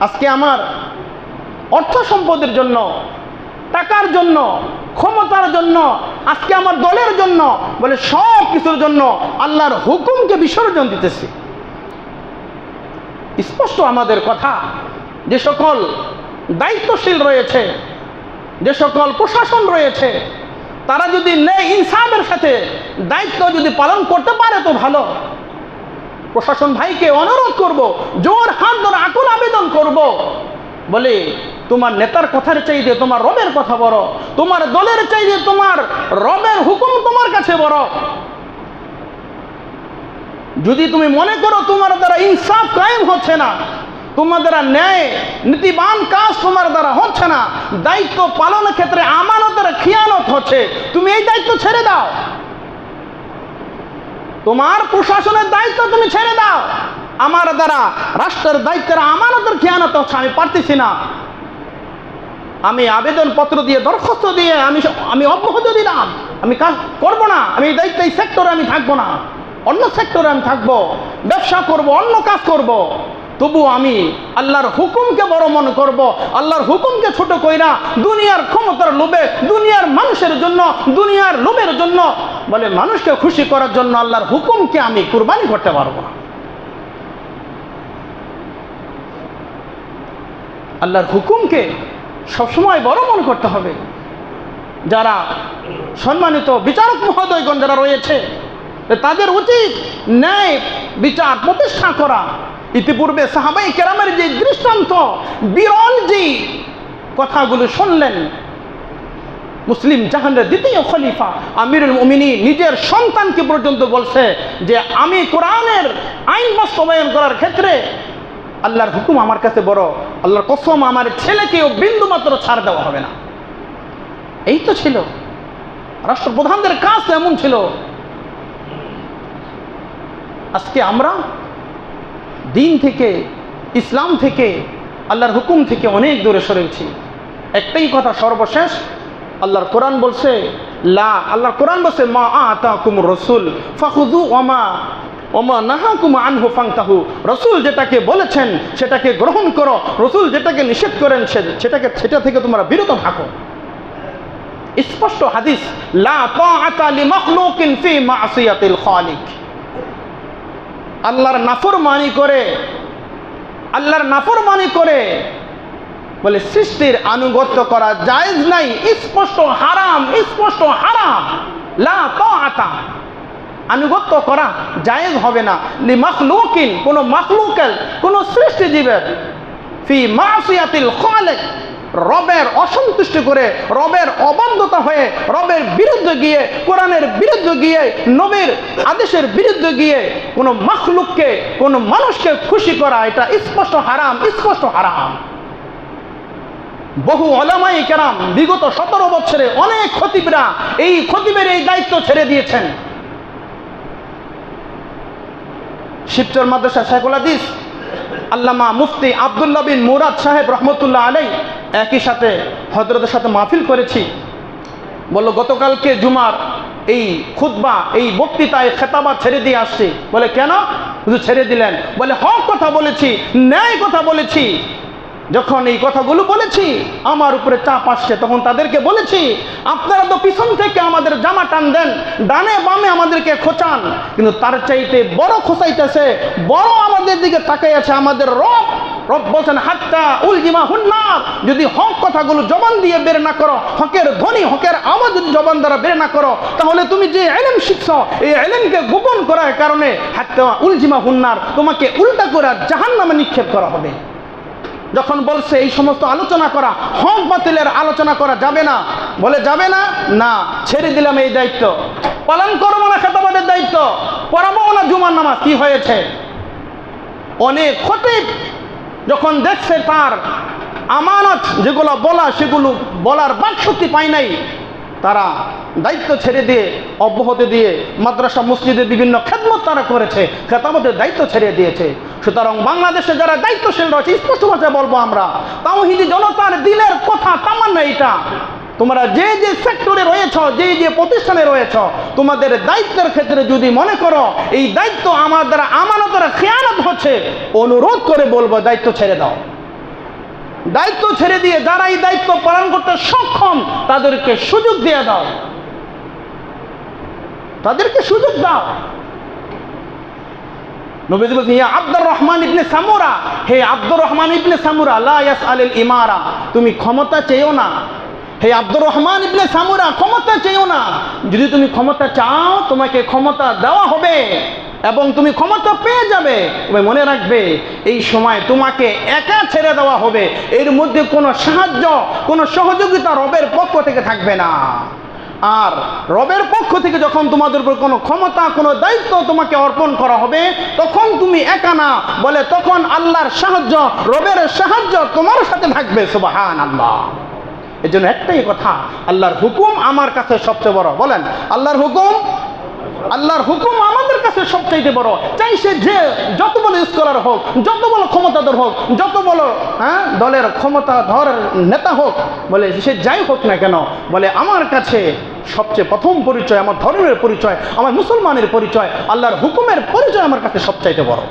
আজকে আমার অর্থ সম্পদের জন্য, টাকার জন্য, ক্ষমতার জন্য, আজকে আমার দলের জন্য বলে সব কিছুর জন্য আল্লাহর হুকুমকে বিসর্জন দিতেছি। স্পষ্ট আমাদের কথা, যে সকল দায়িত্বশীল রয়েছে, যে সকল প্রশাসন রয়েছে, তারা যদি নেই ইনসাফের সাথে দায়িত্ব যদি পালন করতে পারে তো ভালো। প্রশাসন ভাইকে অনুরোধ করব, জোর হাত ধরে আকুল আবেদন করব। বলে, তোমার নেতার কথার চাইতে তোমার রবের কথা বড়, তোমার দলের চাইতে তোমার রবের হুকুম তোমার কাছে বড়। যদি তুমি মনে করো তোমার দ্বারা ইনসাফ কায়েম হচ্ছে না, তোমার দ্বারা ন্যায় নীতিবান কাজ তোমার দ্বারা হচ্ছে না, দায়িত্ব পালনের ক্ষেত্রে আমানতের খিয়ানত হচ্ছে, তুমি এই দায়িত্ব ছেড়ে দাও। তোমার প্রশাসনের দায়িত্ব তুমি ছেড়ে দাও। আমার দ্বারা, রাষ্ট্রের দায়িত্বের আমানতের খেয়ানত হচ্ছে, আমি পারতেছি না। আমি আবেদন পত্র দিয়ে, দরখাস্ত দিয়ে, আমি আমি অব্যাহত দিলাম। আমি কাজ করব না, আমি এই দায়িত্ব এই সেক্টরে আমি থাকব না। অন্য সেক্টরে আমি থাকব, ব্যবসা করব, অন্য কাজ করব। তবু আমি আল্লাহর হুকুমকে বড় মনে করব। আল্লাহর হুকুমকে ছোট কইরা দুনিয়ার ক্ষমতার লোভে, দুনিয়ার মানুষের জন্য, দুনিয়ার লোভের জন্য বলে মানুষকে খুশি করার জন্য আল্লাহর হুকুমকে আমি কুরবানি করতে পারব না। আল্লাহর হুকুমকে সবসময় বড় মনে করতে হবে। যারা সম্মানিত বিচারক মহোদয়গণ যারা রয়েছে, তাদের উচিত ন্যায় বিচার প্রতিষ্ঠা করা। ইতিপূর্বে সাহাবাই কেরামের যে দৃষ্টান্ত বিরল যে কথাগুলো শুনলেন। মুসলিম জাহানের দ্বিতীয় খলিফা আমিরুল মুমিনী নিজের সন্তানকে পর্যন্ত বলছে যে, আমি কোরআনের আইন বাস্তবায়ন করার ক্ষেত্রে আল্লাহর হুকুম আমার কাছে বড়। আল্লাহর কসম আমার ছেলেকেও বিন্দু মাত্র ছাড় দেওয়া হবে না। এই তো ছিল। রাষ্ট্রপ্রধানদের কাজ এমন ছিল। আজকে আমরা দিন থেকে, ইসলাম থেকে, আল্লাহর হুকুম থেকে অনেক দূরে সরেছি একটাই কথা সর্বশেষ, আল্লাহর কোরআন বলছে, লা, আল্লাহর কোরআন বলছে, মা আতা কুমুর রসুল ফাহুদু ওমা ওমা নাহা কুমা আনহু ফাংতাহু। রসুল যেটাকে বলেছেন, সেটাকে গ্রহণ করো। রসুল যেটাকে নিষেধ করেন সেটাকে, সেটা থেকে তোমরা বিরত থাকো। স্পষ্ট হাদিস, লা তাআতা লিমাখলুকিন ফি মাসিয়াতিল খালিক। আল্লাহর নাফরমানি করে, আল্লাহর নাফরমানি করে বলে সৃষ্টির আনুগত্য করা জায়েজ নাই, স্পষ্ট হারাম স্পষ্ট হারাম, লা তাআতা। আনুগত্য করা জায়েজ হবে না। লি মাখলুকিন, কোন মাখলুকের, কোন সৃষ্টিজীবের, ফি মাসিয়াতিল খালিক রবের অসন্তুষ্ট করে, রবের অবাধ্যতা হয়ে, রবের বিরুদ্ধে গিয়ে, কোরআনের বিরুদ্ধে গিয়ে, নবীর আদেশের বিরুদ্ধে গিয়ে কোনো মাখলুককে, কোনো মানুষকে খুশি করা, এটা স্পষ্ট হারাম স্পষ্ট হারাম। বহু অলামাই কেরাম বিগত সতেরো বছরে অনেক খতিবরা এই খতিবের এই দায়িত্ব ছেড়ে দিয়েছেন। শিবচর মাদ্রাসা শেখুল হাদিস, আল্লামা মুফতি আবদুল্লাহ বিন মুরাদ সাহেব রহমতুল্লাহ আলাই একই সাথে হজরতের সাথে মাহফিল করেছি। বলল, গতকালকে জুমার এই খুতবা, এই বক্তৃতায় খেতাবা ছেড়ে দিয়ে আসছি। বলে, কেন? শুধু ছেড়ে দিলেন। বলে, হক কথা বলেছি, ন্যায় কথা বলেছি। যখন এই কথাগুলো বলেছি, আমার উপরে চাপ আসছে, তখন তাদেরকে বলেছি, আপনারা তো পিছন থেকে আমাদের জামা টান দেন, ডানে বামে আমাদেরকে খোঁচান। কিন্তু তার চাইতে বড় খোঁচাইতেছে, বড় আমাদের দিকে তাকাই আছে আমাদের রব রব বলছেন, হাত্তা উলজিমা হুন্নার। যদি হক কথাগুলো জবান দিয়ে বের না করো, হকের ধ্বনি, হকের আওয়াজ যদি জবান দ্বারা বের না করো, তাহলে তুমি যে এলেম শিখছ, এই এলেমকে গোপন করার কারণে হাত্তা উলজিমা হুন্নার, তোমাকে উল্টা করে জাহান নামে নিক্ষেপ করা হবে। যখন বলছে এই সমস্ত আলোচনা করা, হক বাতিলের আলোচনা করা যাবে না, বলে যাবে না? না, ছেড়ে দিলাম এই দায়িত্ব। পালন করব না খেতাবাদের দায়িত্ব। পড়াবো না জুমার নামাজ, কি হয়েছে? অনেক খতিব যখন দেখছে তার আমানত যেগুলো বলা, সেগুলো বলার বাকশক্তি পায় নাই, তারা দায়িত্ব ছেড়ে দিয়ে, অব্যাহতি দিয়ে মাদ্রাসা, মসজিদে বিভিন্ন খেদমত তারা করেছে, খেতামতের দায়িত্ব ছেড়ে দিয়েছে। সুতরাং বাংলাদেশে যারা দায়িত্বশীল রয়েছে, স্পষ্ট ভাষায় বলব আমরা তাও তাওহিদি জনতার দিলের কথা তামান্না এটা। তোমরা যে যে সেক্টরে রয়েছ, যে যে প্রতিষ্ঠানে রয়েছ, তোমাদের দায়িত্বের ক্ষেত্রে যদি মনে করো, এই দায়িত্ব আমার দ্বারা আমানতের খেয়ানত হচ্ছে, অনুরোধ করে বলব, দায়িত্ব ছেড়ে দাও। দায়িত্ব ছেড়ে দিয়ে যারা এই দায়িত্ব পালন করতে সক্ষম, তাদেরকে সুযোগ দিয়ে দাও। তাদেরকে সুযোগ দাও। আব্দুর রহমান ইবনে সামুরা। হে আব্দুর রহমান ইবনে সামুরা, লা ইয়াসআলিল ইমারা। তুমি ক্ষমতা চেয়েও না। হে আব্দুর রহমান ইবনে সামুরা, ক্ষমতা চেয়েও না। যদি তুমি ক্ষমতা চাও, তোমাকে ক্ষমতা দেওয়া হবে এবং তুমি ক্ষমতা পেয়ে যাবে। তবে মনে রাখবে, এই সময় তোমাকে একা ছেড়ে দেওয়া হবে। এর মধ্যে কোনো সাহায্য, কোনো সহযোগিতা রবের পক্ষ থেকে থাকবে না। আর রবের পক্ষ থেকে যখন তোমাদের উপর কোনো ক্ষমতা, কোনো দায়িত্ব তোমাকে অর্পণ করা হবে, তখন তুমি একা না। বলে তখন আল্লাহর সাহায্য, রবের সাহায্য তোমার সাথে থাকবে সুবাহান আল্লাহ এর জন্য একটাই কথা, আল্লাহর হুকুম আমার কাছে সবচেয়ে বড়। বলেন, আল্লাহর হুকুম আল্লাহর হুকুম আমাদের কাছে সবচাইতে বড়। চাই সে যে যত বড় স্কলার হোক, যত বড় ক্ষমতাধর হোক, যত বড় হ্যাঁ দলের ক্ষমতাধর নেতা হোক, বলে সে যাই হোক না কেন, বলে আমার কাছে সবচেয়ে প্রথম পরিচয়, আমার ধর্মের পরিচয়, আমার মুসলমানের পরিচয়, আল্লাহর হুকুমের পরিচয় আমার কাছে সবচাইতে বড়।